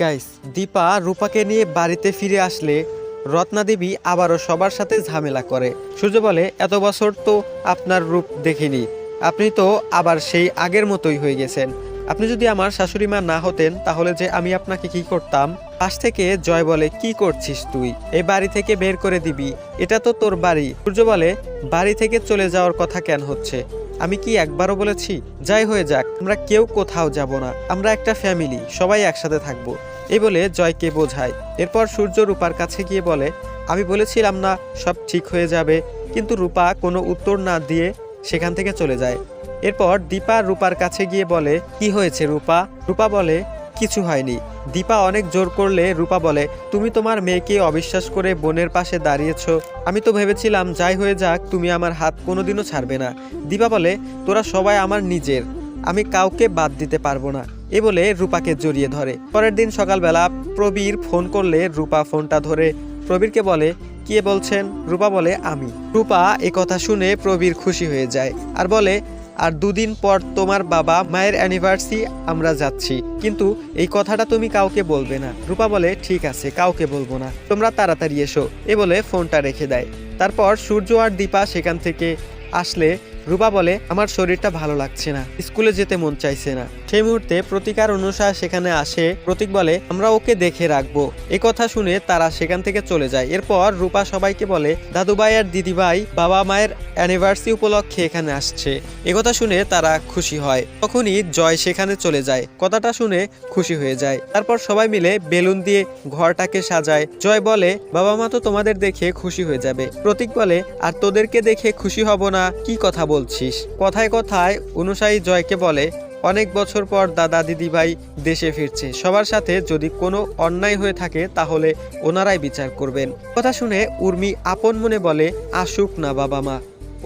Guys Dipa রূপাকে নিয়ে বাড়িতে ফিরে আসলে রত্নাদেবী আবারও সবার সাথে ঝামেলা করে। সূর্য বলে, এত বছর তো আপনার রূপ দেখিনি। আপনি তো আবার সেই আগের মতোই হয়ে গেছেন। আপনি যদি আমার শাশুড়ি মা না হতেন, তাহলে যে আমি আপনাকে কি করতাম? পাশ থেকে জয় বলে, কি করছিস তুই? এই বাড়ি থেকে বের করে দিবি। এটা তো তোর বাড়ি। সূর্য বলে, বাড়ি থেকে চলে যাওয়ার কথা কেন হচ্ছে? আমি কি একবারও বলেছি? যাই হয়ে যাক, আমরা কেউ কোথাও যাব না। আমরা একটা ফ্যামিলি সবাই একসাথে থাকব। এই বলে জয়কে বোঝায়। এরপর সূর্য রূপার কাছে গিয়ে বলে, আমি বলেছিলাম না, সব ঠিক হয়ে যাবে। কিন্তু রূপা কোনো উত্তর না দিয়ে সেখান থেকে চলে যায়। এরপর দীপা রূপার কাছে গিয়ে বলে, কি হয়েছে রূপা? রূপা বলে কিছু হয়নি। দীপা অনেক জোর করলে রূপা বলে, তুমি তোমার মেয়েকে অবিশ্বাস করে বোনের পাশে দাঁড়িয়েছো। আমি তো ভেবেছিলাম, যাই হয়ে যাক, তুমি আমার হাত কোনোদিনও ছাড়বে না। দীপা বলে, তোরা সবাই আমার নিজের। আমি কাউকে বাদ দিতে পারব না। এ বলে রূপাকে জড়িয়ে ধরে। পরের দিন সকালবেলা প্রবীর ফোন করলে রূপা ফোনটা ধরে। প্রবীরকে বলে, কে বলছেন? রূপা বলে, আমি। রূপা কথা শুনে প্রবীর খুশি হয়ে যায় আর বলে আর দুদিন পর তোমার বাবা মায়ের অ্যানিভার্সারি আমরা যাচ্ছি। কিন্তু এই কথাটা তুমি কাউকে বলবে না। রূপা বলে, ঠিক আছে, কাউকে বলব না। তোমরা তাড়াতাড়ি এসো। এ বলে ফোনটা রেখে দেয়। তারপর সূর্য আর দীপা সেখান থেকে আসলে রূপা বলে, আমার শরীরটা ভালো লাগছে না, স্কুলে যেতে মন চাইছে না। সেই মুহূর্তে প্রতিকার অনুসার সেখানে আসে। প্রতীক বলে, আমরা ওকে দেখে রাখব। এ কথা শুনে তারা সেখান থেকে চলে যায়। এরপর রূপা সবাইকে বলে, দাদুভাই আর দিদিভাই বাবা মায়ের অ্যানিভার্সারি উপলক্ষে এখানে আসছে। একথা শুনে তারা খুশি হয়। তখনই জয় সেখানে চলে যায়। কথাটা শুনে খুশি হয়ে যায়। তারপর সবাই মিলে বেলুন দিয়ে ঘরটাকে সাজায়। জয় বলে, বাবা মা তো তোমাদের দেখে খুশি হয়ে যাবে। প্রতীক বলে, আর তোদেরকে দেখে খুশি হব না, কি কথা বলছিস। কথায় কথায় অনুসায়ী জয়কে বলে, অনেক বছর পর দাদা দিদি ভাই দেশে ফিরছে। সবার সাথে যদি কোনো অন্যায় হয়ে থাকে, তাহলে ওনারাই বিচার করবেন। কথা শুনে উর্মি আপন মনে বলে, আসুক না বাবা মা,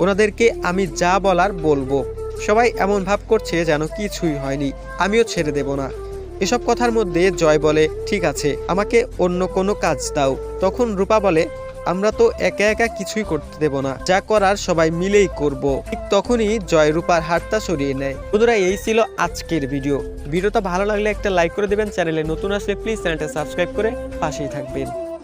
ওনাদেরকে আমি যা বলার বলব। সবাই এমন ভাব করছে যেন কিছুই হয়নি। আমিও ছেড়ে দেব না। এসব কথার মধ্যে জয় বলে, ঠিক আছে, আমাকে অন্য কোনো কাজ দাও। তখন রূপা বলে আমরা তো একা একা কিছুই করতে দেব না। যা করার সবাই মিলেই করব। ঠিক তখনই জয় রূপার হাতটা সরিয়ে নেয়। বন্ধুরা, এই ছিল আজকের ভিডিও। ভিডিওটা ভালো লাগলে একটা লাইক করে দেবেন। চ্যানেলে নতুন আসলে প্লিজ চ্যানেলটা সাবস্ক্রাইব করে পাশেই থাকবেন।